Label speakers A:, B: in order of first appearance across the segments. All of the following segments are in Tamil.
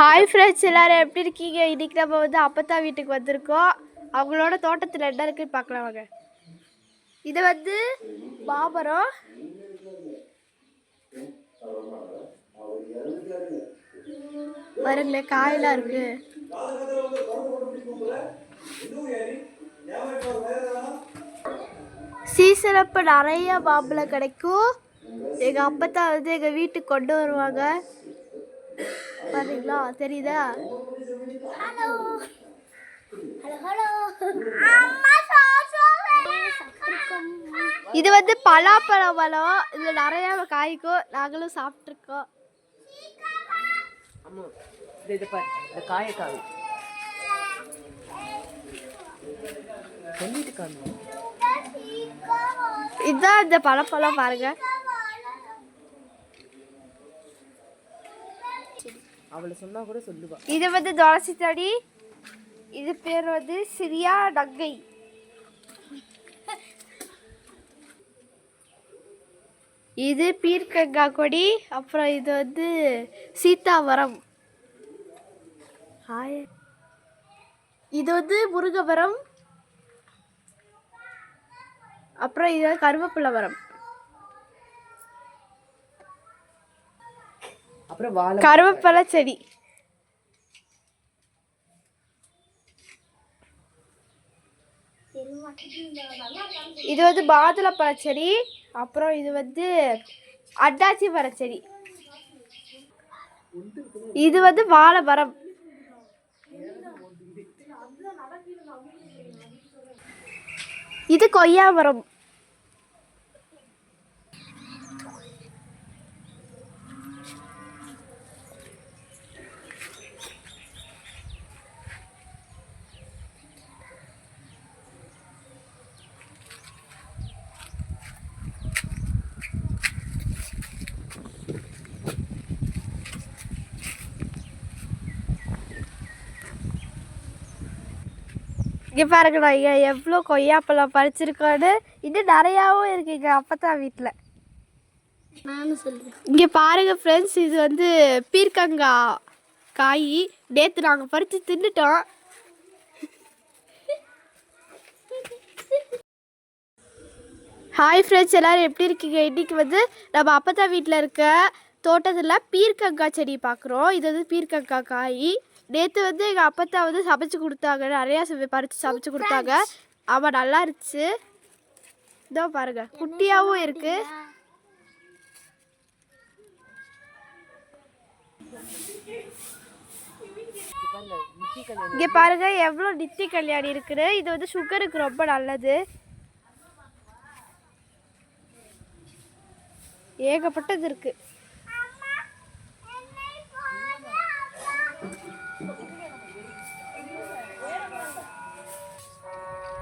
A: ஹாய் ஃப்ரெண்ட்ஸ் எல்லாரும் எப்படி இருக்கீங்க? இன்னைக்கு நம்ம வந்து அப்பத்தா வீட்டுக்கு வந்திருக்கோம். அவங்களோட தோட்டத்தில் என்ன இருக்குன்னு பார்க்கலாம் வாங்க. இது வந்து மாமரம். பாருங்களேன் காயெல்லாம் இருக்கு. சீசன் அப்போ நிறைய மாம்பழம் கிடைக்கும். எங்கள் அப்பத்தா வந்து எங்கள் வீட்டுக்கு கொண்டு வருவாங்க. பாத்தீங்களா? தெரியுதா? ஹலோ. ஹலோ இது வந்து பலாப்பழ மரம் இதுல நிறைய காய்க்கும். நாங்களும் சாப்பிட்ருக்கோம்
B: ஆமாம் இது இது பாரு. இந்த காயக்காய் சொல்லிட்டு காணும்
A: இதுதான் இந்த பழப்பழம் பாருங்க.
B: அவளை சொன்னா கூட சொல்லுவா.
A: இது வந்து துளசி செடி இது பேர் வந்து சிரியா நங்கை. இது பீர்க்கங்காய் கொடி அப்புறம் இது வந்து சீதாமரம் ஹாய் இது வந்து முருங்கமரம் அப்புறம் இது வந்து கருவேப்பிலை மரம்
B: அப்புறம் வாழை
A: கருவேப்பிலை செடி. இது வந்து பாதுல செடி அப்புறம் இது வந்து அட்டாச்சி பழச்செடி செடி. இது வந்து வாழை மரம். இது கொய்யா மரம். இங்கே பாருங்க நான் இங்கே எவ்வளோ கொய்யாப்பழம் பறிச்சிருக்கோன்னு இன்னும் நிறையாவும் இருக்கு எங்கள் அப்பத்தா வீட்டில்
C: நானும்
A: இங்கே பாருங்க ஃப்ரெண்ட்ஸ் இது வந்து பீர்க்கங்காய் காய். நேற்று நாங்கள் பறித்து தின்னுட்டோம். ஹாய் ஃப்ரெண்ட்ஸ் எல்லாரும் எப்படி இருக்கீங்க? இன்னைக்கு வந்து நம்ம அப்பத்தா வீட்டில் இருக்க தோட்டத்தில் பீர்க்கங்காய் செடி பார்க்குறோம் இது வந்து பீர்க்கங்காய் காய். நேற்று வந்து எங்கள் அப்பத்தா வந்து சமைச்சு கொடுத்தாங்க. நிறையா பறித்து சமைச்சு கொடுத்தாங்க. ஆமாம் நல்லா இருந்துச்சு. இதோ பாருங்க. குட்டியாகவும் இருக்குது இங்க பாருங்க எவ்வளோ நித்தி கல்யாணி இருக்குது. இது வந்து சுகருக்கு ரொம்ப நல்லது. ஏகப்பட்டது இருக்கு.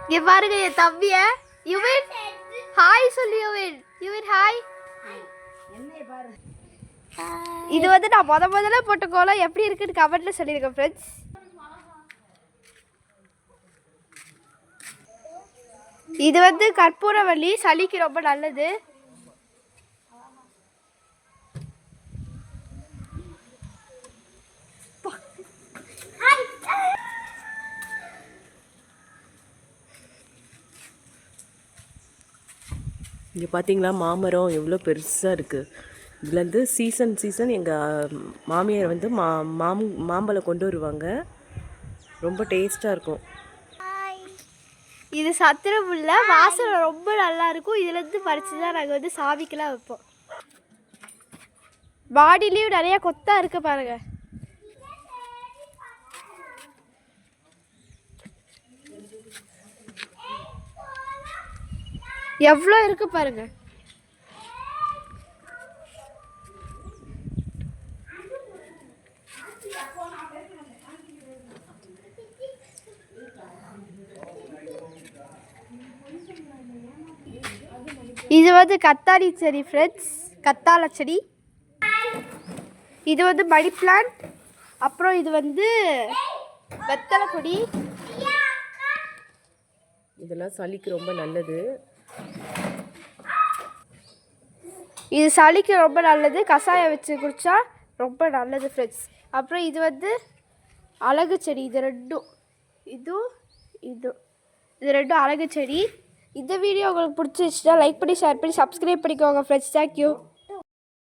A: இங்க பாருங்க என் தம்பிய. யுவின் ஹாய் சொல்லு யுவின். யுவின் ஹாய் இது வந்து நான் முத முதல்ல போட்ட கோலம் எப்படி இருக்குன்னு கமெண்ட்ல சொல்லியிருக்கேன் ஃப்ரெண்ட்ஸ் இது வந்து கற்பூரவள்ளி சளிக்கு ரொம்ப நல்லது.
B: இங்கே பார்த்தீங்களா மாமரம் எவ்வளோ பெருசாக இருக்குது இதுலேருந்து சீசன் சீசன் எங்கள் மாமியார் வந்து மா மாம் மாம்பழம் கொண்டு வருவாங்க. ரொம்ப டேஸ்ட்டாக இருக்கும்.
A: இது சத்திரமுல்ல வாசனை ரொம்ப நல்லா இருக்கும். இதுல இருந்து பறிச்சு தான் நாங்கள் வந்து சாமிக்கெல்லாம் வைப்போம். பாடிலையும் நிறைய கொத்தா இருக்கு பாருங்க. எவ்வளோ இருக்கு பாருங்க. இது வந்து கத்தாரி செடி ஃப்ரெண்ட்ஸ் கத்தாழை செடி. இது வந்து மணி பிளான்ட் அப்புறம் இது வந்து வெத்தலை கொடி.
B: இதெல்லாம் சளிக்கு ரொம்ப நல்லது.
A: இது சளிக்கு ரொம்ப நல்லது. கஷாயம் வச்சு குடித்தா ரொம்ப நல்லது ஃப்ரெண்ட்ஸ் அப்புறம் இது வந்து அழகு செடி. இது ரெண்டும். இதுவும் இதுவும் இது ரெண்டும் அழகு செடி. இந்த வீடியோ உங்களுக்கு பிடிச்சிருச்சுன்னா லைக் பண்ணி ஷேர் பண்ணி சப்ஸ்கிரைப் பண்ணிக்கோங்க ஃப்ரெண்ட்ஸ் தேங்க்யூ